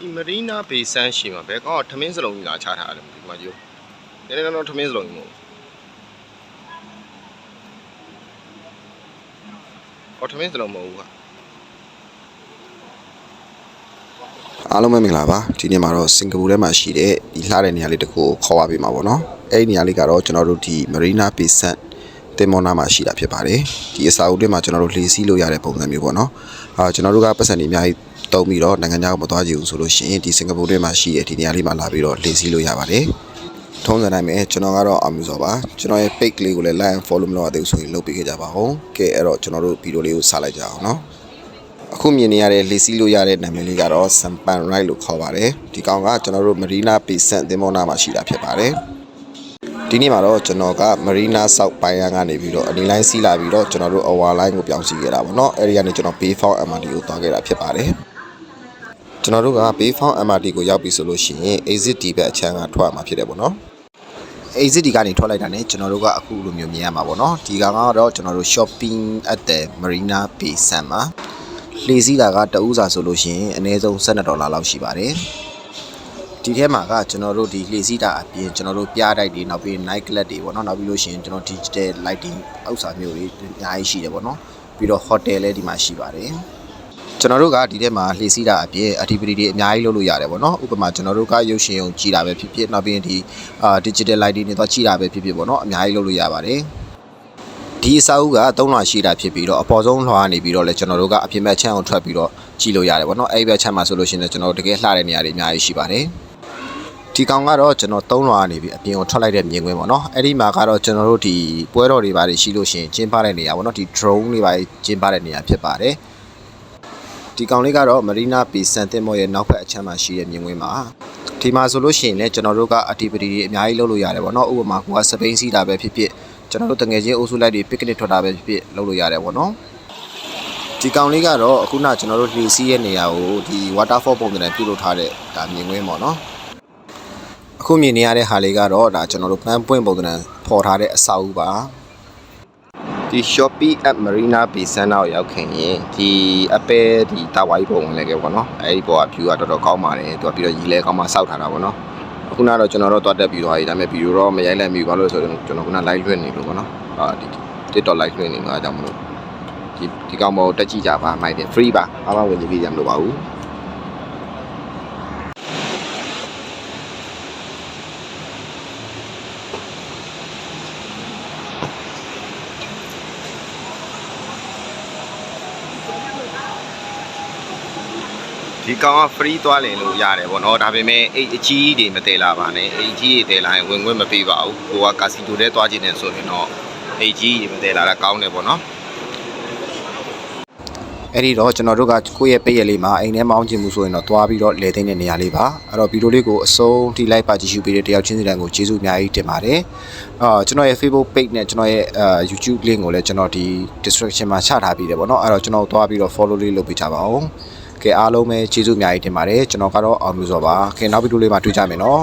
ဒီမရီနာဘေးဆန်းရှိမှာဘယ်ကောင်ကထမင်းစလုံးကြီးလာချထားတယ်ဒီမှာကြည့်နည်းနည်းတော့ထမင်းစလုံးကြီးမဟုတ်ဘူးဟောထမင်းစလုံးမဟုတ်ဘူးကအားလုံးပဲမင်္ဂလာပါဒီနေ့မှာတော့စင်ကာပူထဲမှာရှိတဲ့ဒီလှတဲ့နေရာလေးတစ်ခုကိုခေါ်ပါပေးမှာပေါ့နော်အဲ့ဒီနေရာလေးကတော့ကျွန်တော်တို့ဒီ Marina Bay Sands တင်မောနာမှာရှိတာဖြစ်ပါတယ်ဒီအစာအုပ်တွေမှာကျွန်တော်တို့လှေစီးလို့ရတဲ့ပုံစံမျိုးပေါ့နော်အာကျွန်တော်တို့ကပတ်စံတွေအများကြီး တုံးပြီးတော့နိုင်ငံခြားကိုမသွားကြဘူးဆိုလို့ရှိရင်ဒီစင်ကာပူထဲမှာရှိတဲ့ဒီနေရာလေးမှာလာပြီးတော့လှေစီးလို့ရပါတယ်ထုံးစံတိုင်းပဲကျွန်တော်ကတော့အောင်မြစောပါကျွန်တော်ရဲ့ page လေးကိုလည်း like and follow မလုပ်ရသေးဘူးဆိုရင်လုပ်ပေးခဲ့ကြပါဦးကဲအဲ့တော့ကျွန်တော်တို့ဗီဒီယိုလေးကိုစလိုက်ကြအောင်နော်အခုမြင်နေရတဲ့လေစီးလို့ရတဲ့နာမည်လေးကတော့ Sampan Ride လို့ခေါ်ပါတယ်ဒီကောင်ကကျွန်တော်တို့ Marina Bay Sands သင်္ဘောနာမှာရှိတာဖြစ်ပါတယ်ဒီနေ့မှာတော့ကျွန်တော်က Marina South ပိုင်းရန်ကနေပြီးတော့အနီလိုင်းစီးလာပြီးတော့ကျွန်တော်တို့ Over Line ကိုပြောင်းစီခဲ့တာပေါ့နော်အဲဒီကနေကျွန်တော် Bay Found MRT ကိုသွားခဲ့တာဖြစ်ပါတယ် ကျွန်တော်တို့က Bay Found MRT ကိုရောက်ပြီဆိုလို့ရှိရင် Exit D ဘက်အချမ်းကထွက်မှာဖြစ်တယ်ပေါ့နော် exit ဒီကနေထွက်လိုက်တာ ਨੇ ကျွန်တော်တို့ကအခုလိုမျိုးမြင်ရမှာပေါ့နော်ဒီကောင်ကတော့ကျွန်တော်တို့ shopping at the Marina Bay Sands မှာလှေစည်းတာကတဦးစာဆိုလို့ရှိရင်အနည်းဆုံး12ဒေါ်လာလောက်ရှိပါတယ်ဒီထဲမှာကကျွန်တော်တို့ဒီလှေစည်းတာအပြင်ကျွန်တော်တို့ပြားတိုက်တွေနောက်ပြီး night club တွေပေါ့နော်နောက်ပြီးလို့ရှိရင်ကျွန်တော် digital lighting ဥစ္စာမျိုးတွေအများကြီးရှိတယ်ပေါ့နော်ပြီးတော့ hotel လည်းဒီမှာရှိပါတယ် ကျွန်တော်တို့ကဒီထဲမှာလှေစည်းတာအပြင် activity တွေအများကြီးလုပ်လို့ရတယ်ပေါ့နော်ဥပမာကျွန်တော်တို့ကရုပ်ရှင်ုံကြည့်တာပဲဖြစ်ဖြစ်နောက်ပြီးရင်ဒီအာ digital lighting တွေတော့ကြည့်တာပဲဖြစ်ဖြစ်ပေါ့နော်အများကြီးလုပ်လို့ရပါတယ်ဒီအစာအုပ်က3လွှာရှိတာဖြစ်ပြီးတော့အပေါ်ဆုံးလွှာကနေပြီးတော့လဲကျွန်တော်တို့ကအပြင်ဘက်ချမ်းအောင်ထွက်ပြီးတော့ကြည့်လို့ရတယ်ဗောနော်အဲ့ဒီဘက်ချမ်းမှာဆိုလို့ရှိရင်လည်းကျွန်တော်တို့တကယ်လှတဲ့နေရာတွေအများကြီးရှိပါတယ်ဒီကောင်ကတော့ကျွန်တော်3လွှာကနေပြီးအပြင်ကိုထွက်လိုက်တဲ့မြင်ကွင်းဗောနော်အဲ့ဒီမှာကတော့ကျွန်တော်တို့ဒီပွဲတော်တွေပါတယ်ရှိလို့ရှိရင်ကျင်းပတဲ့နေရာဗောနော်ဒီ drone တွေပါကျင်းပတဲ့နေရာဖြစ်ပါတယ် ဒီကောင်လေးကတော့ Marina Bay Sands တင်မောရဲ့နောက်ဘက်အချမ်းမှာရှိတဲ့မြင်ကွင်းမှာဒီမှာဆိုလို့ရှိရင်လည်းကျွန်တော်တို့က activity တွေအများကြီးလုပ်လို့ရတယ်ဗောနော်ဥပမာကိုကစပိန်စီးတာပဲဖြစ်ဖြစ်ကျွန်တော်တို့တငယ်ချင်းအုပ်စုလိုက်တွေ picnic ထွက်တာပဲဖြစ်ဖြစ်လုပ်လို့ရတယ်ပေါ့နော်ဒီကောင်လေးကတော့အခုနကျွန်တော်တို့လှေစီးရဲ့နေရာကိုဒီ waterfall ပုံစံနဲ့ပြုလုပ်ထားတဲ့ဒါမြင်ကွင်းပေါ့နော်အခုမြင်နေရတဲ့ဟာလေးကတော့ဒါကျွန်တော်တို့ပန်းပွင့်ပုံစံနဲ့ပေါ်ထားတဲ့အဆောက်အဦပါ ဒီ Shopee at Marina Bay Sands ကိုရောက်ခင်ရင်ဒီအပဲဒီတာဝိုင်းပုံဝင်လည်းခဲ့ပေါ့နော်အဲဒီပေါ်က view ကတော်တော်ကောင်းပါတယ်သူကပြီးတော့ရီလဲကောင်းမှစောက်ထားတာပေါ့နော်အခုနကတော့ကျွန်တော်တို့တွားတက်ပြီးသွားပြီဒါပေမဲ့ဗီဒီယိုတော့မရိုက်လိုက်မိဘူးဘာလို့လဲဆိုတော့ကျွန်တော်ခုန live လွှင့်နေလို့ပေါ့နော်အာဒီ TikTok live လွှင့်နေလို့အားကြောင့်မလို့ဒီဒီကောင်ပေါ်တက်ကြည့်ကြပါမိုက်တယ် free ပါဘာမှဝင်ကြည့်ပြကြမလို့ပါဘူး ဒီကောင်က free သွားလင်လို့ရတယ်ဗောနော်ဒါပေမဲ့အိတ်အကြီးတွေမတည်လာပါနဲ့အိတ်ကြီးတွေတည်လာရင်ဝင်ခွင့်မပေးပါဘူးကိုကကာစီတိုထဲသွားကြည့်နေဆိုရင်တော့အိတ်ကြီးတွေမတည်လာတာကောင်းတယ်ဗောနော်အဲ့ဒီတော့ကျွန်တော်တို့ကကိုယ့်ရဲ့ပိတ်ရလေးမှာအိမ်ထဲမှာအောင်ချင်မှုဆိုရင်တော့သွားပြီးတော့လဲသိမ်းတဲ့နေရာလေးပါအဲ့တော့ဗီဒီယိုလေးကိုအဆုံးထိလိုက်ပါကြည့်ရှုပေးတဲ့တယောက်ချင်းစီတိုင်းကိုကျေးဇူးအများကြီးတင်ပါတယ်အာကျွန်တော်ရဲ့ Facebook page နဲ့ကျွန်တော်ရဲ့အာ YouTube link ကိုလည်းကျွန်တော်ဒီ description မှာချထားပြီးတယ်ပေါ့နော်အဲ့တော့ကျွန်တော်သွားပြီးတော့ follow လေးလုပ်ပေးကြပါဦး ကဲအားလုံးပဲကျေးဇူးအများကြီးတင်ပါတယ်ကျွန်တော်ကတော့အောင်မြစောပါကဲနောက်ဗီဒီယိုလေးမှာတွေ့ကြမယ်နော်